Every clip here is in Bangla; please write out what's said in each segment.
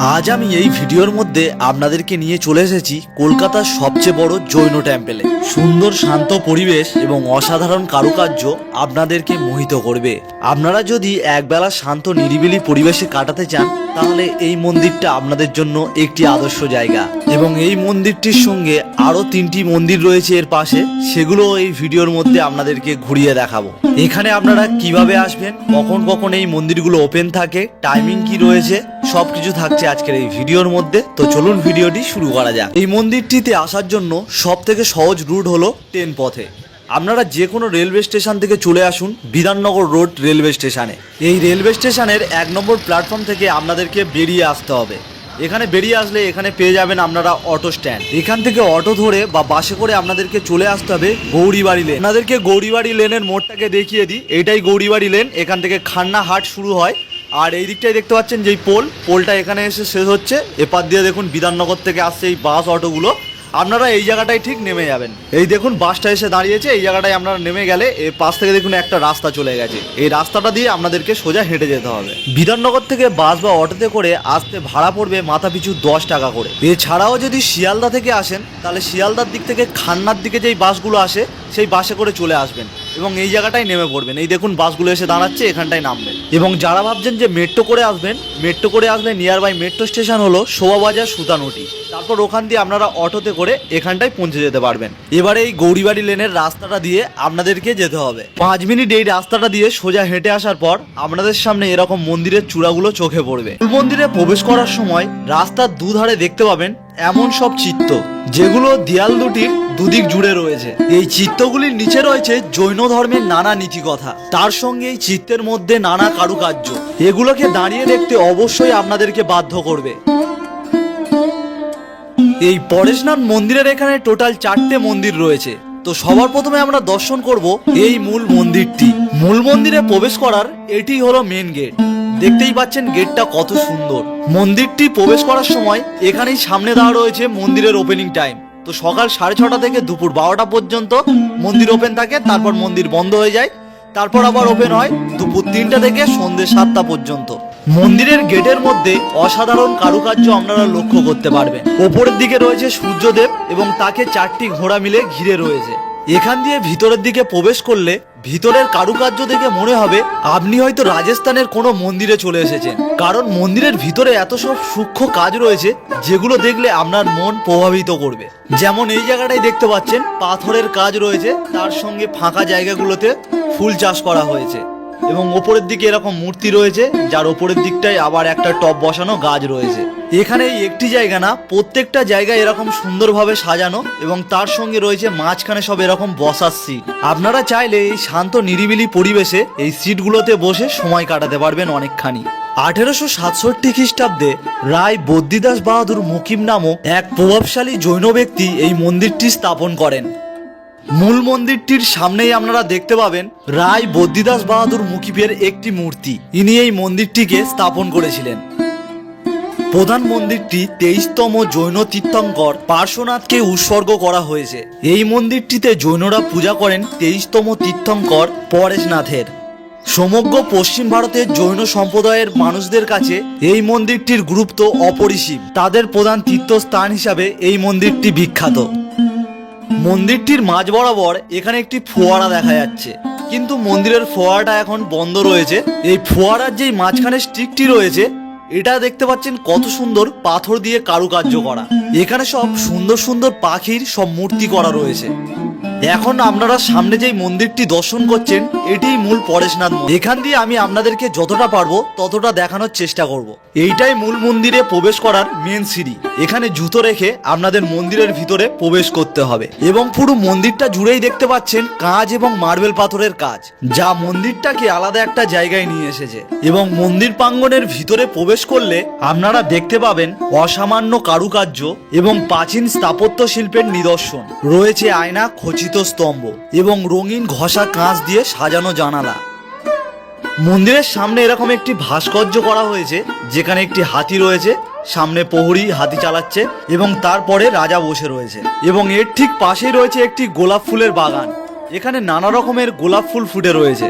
আজ আমি এই ভিডিওর মধ্যে আপনাদেরকে নিয়ে চলে এসেছি কলকাতার সবচেয়ে বড় জৈন টেম্পেলে সুন্দর, শান্ত পরিবেশ এবং অসাধারণ কারুকার্য আপনাদেরকে মোহিত করবে। আপনারা যদি একবেলা শান্ত, নিরিবিলি পরিবেশে কাটাতে চান, তাহলে এই মন্দিরটা আপনাদের জন্য একটি আদর্শ জায়গা। এবং এই মন্দিরটির সঙ্গে আরও তিনটি মন্দির রয়েছে এর পাশে সেগুলো এই ভিডিওর মধ্যে আপনাদেরকে ঘুরিয়ে দেখাবো। এখানে আপনারা কীভাবে আসবেন, কখন কখন এই মন্দিরগুলো ওপেন থাকে টাইমিং কি রয়েছে সবকিছু থাকছে আজকের এই ভিডিওর মধ্যে। তো চলুন ভিডিওটি শুরু করা যাক। এই মন্দিরটিতে আসার জন্য সব থেকে সহজ রুট হলো ট্রেন পথে। আপনারা যে কোনো রেলওয়ে স্টেশন থেকে চলে আসুন বিধাননগর রোড রেলওয়ে স্টেশনে। এই রেলওয়ে স্টেশনের এক নম্বর প্ল্যাটফর্ম থেকে আপনাদেরকে বেরিয়ে আসতে হবে। এখানে বেরিয়ে আসলে এখানে পেয়ে যাবেন আপনারা অটো স্ট্যান্ড। এখান থেকে অটো ধরে বা বাসে করে আপনাদেরকে চলে আসতে হবে গৌরীবাড়ি লেন। আপনাদেরকে গৌরীবাড়ি লেনের মোড়টাকে দেখিয়ে দিই। এটাই গৌরীবাড়ি লেন। এখান থেকে খান্না হাট শুরু হয়। আর এই দিকটাই দেখতে পাচ্ছেন যেই পোল, পোলটা এখানে এসে শেষ হচ্ছে। এপার দিয়ে দেখুন বিধাননগর থেকে আসছে এই বাস অটোগুলো। আপনারা এই জায়গাটায় ঠিক নেমে যাবেন। এই দেখুন, বাসটা এসে দাঁড়িয়েছে, এই জায়গাটায় আপনারা নেমে গেলে এর পাশ থেকে দেখুন একটা রাস্তা চলে গেছে। এই রাস্তাটা দিয়ে আপনাদেরকে সোজা হেঁটে যেতে হবে। বিধাননগর থেকে বাস বা অটোতে করে আসতে ভাড়া পড়বে মাথা পিছু দশ টাকা করে। এছাড়াও যদি শিয়ালদা থেকে আসেন, তাহলে শিয়ালদার দিক থেকে খান্নার দিকে যেই বাসগুলো আসে, সেই বাসে করে চলে আসবেন। এবং এই জায়গাটায় নেমে পড়বেন। এই দেখুন বাসগুলো এসে দাঁড়াচ্ছে, এখানটায় নামবেন। এবং যারা ভাবছেন যে মেট্রো করে আসবেন মেট্রো করে আসলে নিয়ার বাই মেট্রো স্টেশন হলো শোভাবাজার সুতানুটি। তারপর ওখান দিয়ে আপনারা অটোতে করে এখানটায় পৌঁছে যেতে পারবেন। এবারে এই গৌরীবাড়ি লেনের রাস্তাটা দিয়ে আপনাদেরকে যেতে হবে। পাঁচ মিনিট এই রাস্তাটা দিয়ে সোজা হেঁটে আসার পর আপনাদের সামনে এরকম মন্দিরের চূড়াগুলো চোখে পড়বে। মন্দিরে প্রবেশ করার সময় রাস্তার দুধারে দেখতে পাবেন এমন সব চিত্ত যেগুলো দেয়াল দুটির দুদিক জুড়ে রয়েছে। এই চিত্তগুলির নিচে রয়েছে জৈন ধর্মের নানা নীতিকথা। তার সঙ্গে এই চিত্তের মধ্যে নানা কারুকার্য। এগুলোকে দাঁড়িয়ে দেখতে অবশ্যই আপনাদেরকে বাধ্য করবে। এই পরেশনাথ মন্দিরের এখানে টোটাল চারটে মন্দির রয়েছে। তো সবার প্রথমে আমরা দর্শন করব এই মূল মন্দিরটি। মূল মন্দিরে প্রবেশ করার এটি হলো মেন গেট দেখতেই পাচ্ছেন গেটটা কত সুন্দর। মন্দিরটি প্রবেশ করার সময় এখানেই সামনে দেওয়া রয়েছে মন্দিরের ওপেনিং টাইম তো সকাল সাড়ে ছটা থেকে দুপুর বারোটা পর্যন্ত মন্দির ওপেন থাকে, তারপর মন্দির বন্ধ হয়ে যায়, তারপর আবার ওপেন হয় দুপুর তিনটা থেকে সন্ধ্যে সাতটা পর্যন্ত। মন্দিরের গেটের মধ্যে অসাধারণ কারুকার্য আপনারা লক্ষ্য করতে পারবেন। ওপরের দিকে রয়েছে সূর্যদেব এবং তাকে চারটি ঘোড়া মিলে ঘিরে রয়েছে। এখান দিয়ে ভিতরের দিকে প্রবেশ করলে ভিতরের কারুকার্য দেখে মনে হবে আপনি হয়তো রাজস্থানের কোনো মন্দিরে চলে এসেছেন। কারণ মন্দিরের ভিতরে এত সব সূক্ষ্ম কাজ রয়েছে, যেগুলো দেখলে আপনার মন প্রভাবিত করবে। যেমন এই জায়গাটাই দেখতে পাচ্ছেন, পাথরের কাজ রয়েছে, তার সঙ্গে ফাঁকা জায়গাগুলোতে ফুল চাষ করা হয়েছে। এবং ওপরের দিকে এরকম মূর্তি রয়েছে, যার ওপরের দিকটায় আবার একটা টব বসানো গাছ রয়েছে। এখানে এই একটি জায়গা না, প্রত্যেকটা জায়গায় এরকম সুন্দরভাবে সাজানো এবং তার সঙ্গে রয়েছে মাঝখানে সব এরকম বসার সিট। আপনারা চাইলে এই শান্ত, নিরিবিলি পরিবেশে এই সিটগুলোতে বসে সময় কাটাতে পারবেন অনেকখানি। আঠেরোশো সাতষট্টি খ্রিস্টাব্দে রায় বদ্যিদাস বাহাদুর মুকিম নামক এক প্রভাবশালী জৈন ব্যক্তি এই মন্দিরটি স্থাপন করেন। মূল মন্দিরটির সামনেই আপনারা দেখতে পাবেন রায় বদ্যিদাস বাহাদুর মুকিবের একটি মূর্তি। ইনি এই মন্দিরটিকে স্থাপন করেছিলেন। প্রধান মন্দিরটি তেইশতম জৈন তীর্থঙ্কর পার্শ্বনাথকে উৎসর্গ করা হয়েছে। এই মন্দিরটিতে জৈনরা পূজা করেন তেইশতম তীর্থঙ্কর পরেশনাথের। সমগ্র পশ্চিম ভারতের জৈন সম্প্রদায়ের মানুষদের কাছে এই মন্দিরটির গুরুত্ব অপরিসীম। তাদের প্রধান তীর্থস্থান হিসাবে এই মন্দিরটি বিখ্যাত। মন্দিরটির মাঝ বরাবর এখানে একটি ফোয়ারা দেখা যাচ্ছে। কিন্তু মন্দিরের ফোয়ারাটা এখন বন্ধ রয়েছে। এই ফোয়ারার যে মাঝখানে স্টিকটি রয়েছে, এটা দেখতে পাচ্ছেন কত সুন্দর পাথর দিয়ে কারুকার্য করা। এখানে সব সুন্দর সুন্দর পাখির সব মূর্তি করা রয়েছে। এখন আপনারা সামনে যেই মন্দিরটি দর্শন করছেন, এটিই মূল পরেশনাথ মন্দির। এখান দিয়ে আমি আপনাদেরকে যতটা পারব, ততটা দেখানোর চেষ্টা করব। এইটাই মূল মন্দিরে প্রবেশ করার মেন সিঁড়ি। এখানে জুতো রেখে আপনাদের মন্দিরের ভিতরে প্রবেশ করতে হবে। এবং পুরো মন্দিরটা জুড়েই দেখতে পাচ্ছেন কাঁচ এবং মার্বেল পাথরের কাজ যা মন্দিরটাকে আলাদা একটা জায়গায় নিয়ে এসেছে। এবং মন্দির প্রাঙ্গণের ভিতরে প্রবেশ করলে আপনারা দেখতে পাবেন অসামান্য কারুকার্য এবং প্রাচীন স্থাপত্য শিল্পের নিদর্শন। রয়েছে আয়না, খচিত স্তম্ভ এবং রঙিন ঘষা কাঁচ দিয়ে সাজানো জানালা। মন্দিরের সামনে এরকম একটি ভাস্কর্য করা হয়েছে, যেখানে একটি হাতি রয়েছে, সামনে প্রহরী হাতি চালাচ্ছে এবং তারপরে রাজা বসে রয়েছে এবং এর ঠিক পাশেই রয়েছে একটি গোলাপ ফুলের বাগান। এখানে নানা রকমের গোলাপ ফুল ফুটে রয়েছে।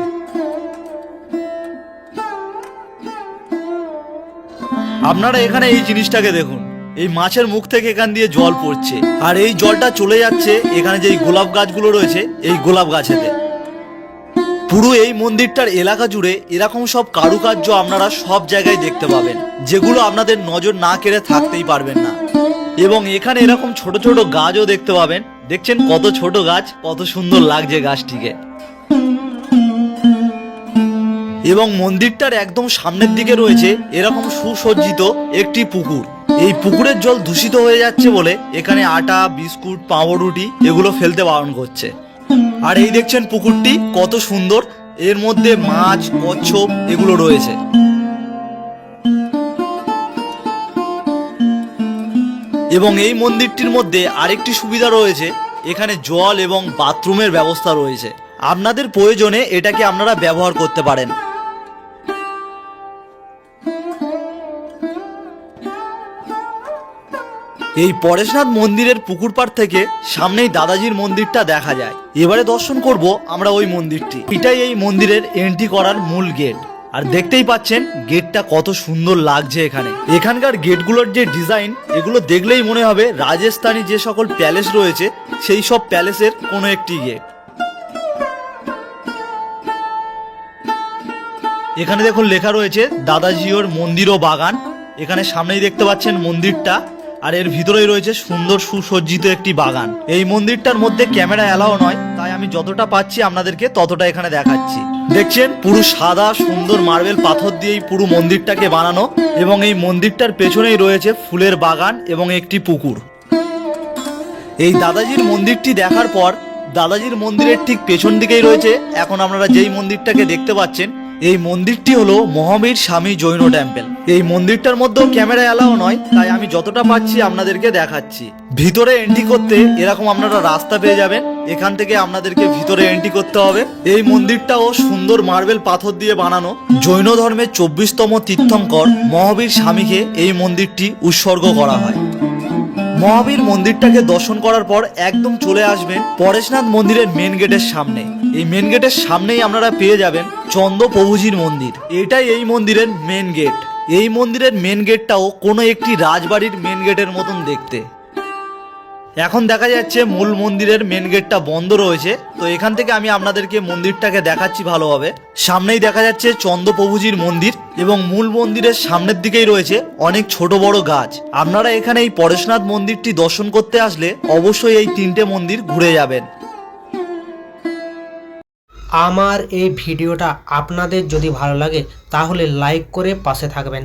আপনারা এখানে এই জিনিসটাকে দেখুন। এই মাছের মুখ থেকে এখান দিয়ে জল পড়ছে। আর এই জলটা চলে যাচ্ছে এখানে যে গোলাপ গাছগুলো রয়েছে, এই গোলাপ গাছেতে। পুরো এই মন্দিরটার এলাকা জুড়ে এরকম সব কারুকার্য আপনারা সব জায়গায় দেখতে পাবেন, যেগুলো আপনাদের নজর না কেড়ে থাকতেই পারবেন না। এবং এখানে এরকম ছোট ছোট গাছও দেখতে পাবেন। দেখছেন কত ছোট গাছ, কত সুন্দর লাগছে গাছটিকে। এবং মন্দিরটার একদম সামনের দিকে রয়েছে এরকম সুসজ্জিত একটি পুকুর। এই পুকুরের জল দূষিত হয়ে যাচ্ছে বলে এখানে আটা, বিস্কুট পাউরুটি এগুলো ফেলতে বারণ করছে। আর এই দেখছেন পুকুরটি কত সুন্দর, এর মধ্যে মাছ, কচ্ছপ এগুলো রয়েছে। এবং এই মন্দিরটির মধ্যে আরেকটি সুবিধা রয়েছে, এখানে জল এবং বাথরুমের ব্যবস্থা রয়েছে। আপনাদের প্রয়োজনে এটাকে আপনারা ব্যবহার করতে পারেন। এই পরেশনাথ মন্দিরের পুকুর পাড় থেকে সামনেই দাদাজির মন্দিরটা দেখা যায়। এবারে দর্শন করব আমরা ওই মন্দিরটি। এটাই এই মন্দিরের এন্ট্রি করার মূল গেট আর দেখতেই পাচ্ছেন গেটটা কত সুন্দর লাগছে এখানে। এখানকার গেটগুলোর যে ডিজাইন এগুলো দেখলেই মনে হবে রাজস্থানী যে সকল প্যালেস রয়েছে, সেই সব প্যালেসের কোনো একটি গেট এখানে দেখুন লেখা রয়েছে দাদাজিওর মন্দির ও বাগান। এখানে সামনেই দেখতে পাচ্ছেন মন্দিরটা। আর এর ভিতরেই রয়েছে সুন্দর সুসজ্জিত একটি বাগান। এই মন্দিরটার মধ্যে ক্যামেরা এলাও নয়, তাই আমি যতটা পাচ্ছি আপনাদেরকে ততটা এখানে দেখাচ্ছি। দেখছেন, পুরো সাদা, সুন্দর মার্বেল পাথর দিয়েই পুরো মন্দিরটাকে বানানো এবং এই মন্দিরটার পেছনেই রয়েছে ফুলের বাগান এবং একটি পুকুর। এই দাদাজির মন্দিরটি দেখার পর, দাদাজির মন্দিরের ঠিক পেছন দিকেই রয়েছে, এখন আপনারা যেই মন্দিরটাকে দেখতে পাচ্ছেন এই মন্দিরটি হলো মহাবীর স্বামী জৈন টেম্পল এই মন্দিরটার মধ্যেও ক্যামেরা এলাও নয়, তাই আমি যতটা পাচ্ছি আপনাদেরকে দেখাচ্ছি। ভিতরে এন্ট্রি করতে এরকম আপনারা রাস্তা পেয়ে যাবেন, এখান থেকে আপনাদেরকে ভিতরে এন্ট্রি করতে হবে। এই মন্দিরটাও সুন্দর মার্বেল পাথর দিয়ে বানানো। জৈন ধর্মের চব্বিশতম তীর্থঙ্কর মহাবীর স্বামীকে এই মন্দিরটি উৎসর্গ করা হয়। মহাবীর মন্দিরটাকে দর্শন করার পর একদম চলে আসবেন পরেশনাথ মন্দিরের মেন গেটের সামনে। এই মেন গেটের সামনেই আপনারা পেয়ে যাবেন চন্দ্রপ্রভুজির মন্দির। এটাই এই মন্দিরের মেন গেট এই মন্দিরের মেন গেটটাও কোনো একটি রাজবাড়ির মেন গেটের মতন দেখতে। এখন দেখা যাচ্ছে মূল মন্দিরের মেন গেটটা বন্ধ রয়েছে। তো এখান থেকে আমি আপনাদেরকে মন্দিরটাকে দেখাচ্ছি ভালোভাবে। সামনেই দেখা যাচ্ছে চন্দ্রপ্রভুজির মন্দির এবং মূল মন্দিরের সামনের দিকেই রয়েছে অনেক ছোট বড় গাছ। আপনারা এখানে এই পরেশনাথ মন্দিরটি দর্শন করতে আসলে অবশ্যই এই তিনটে মন্দির ঘুরে যাবেন। আমার এই ভিডিওটা আপনাদের যদি ভালো লাগে তাহলে লাইক করে পাশে থাকবেন।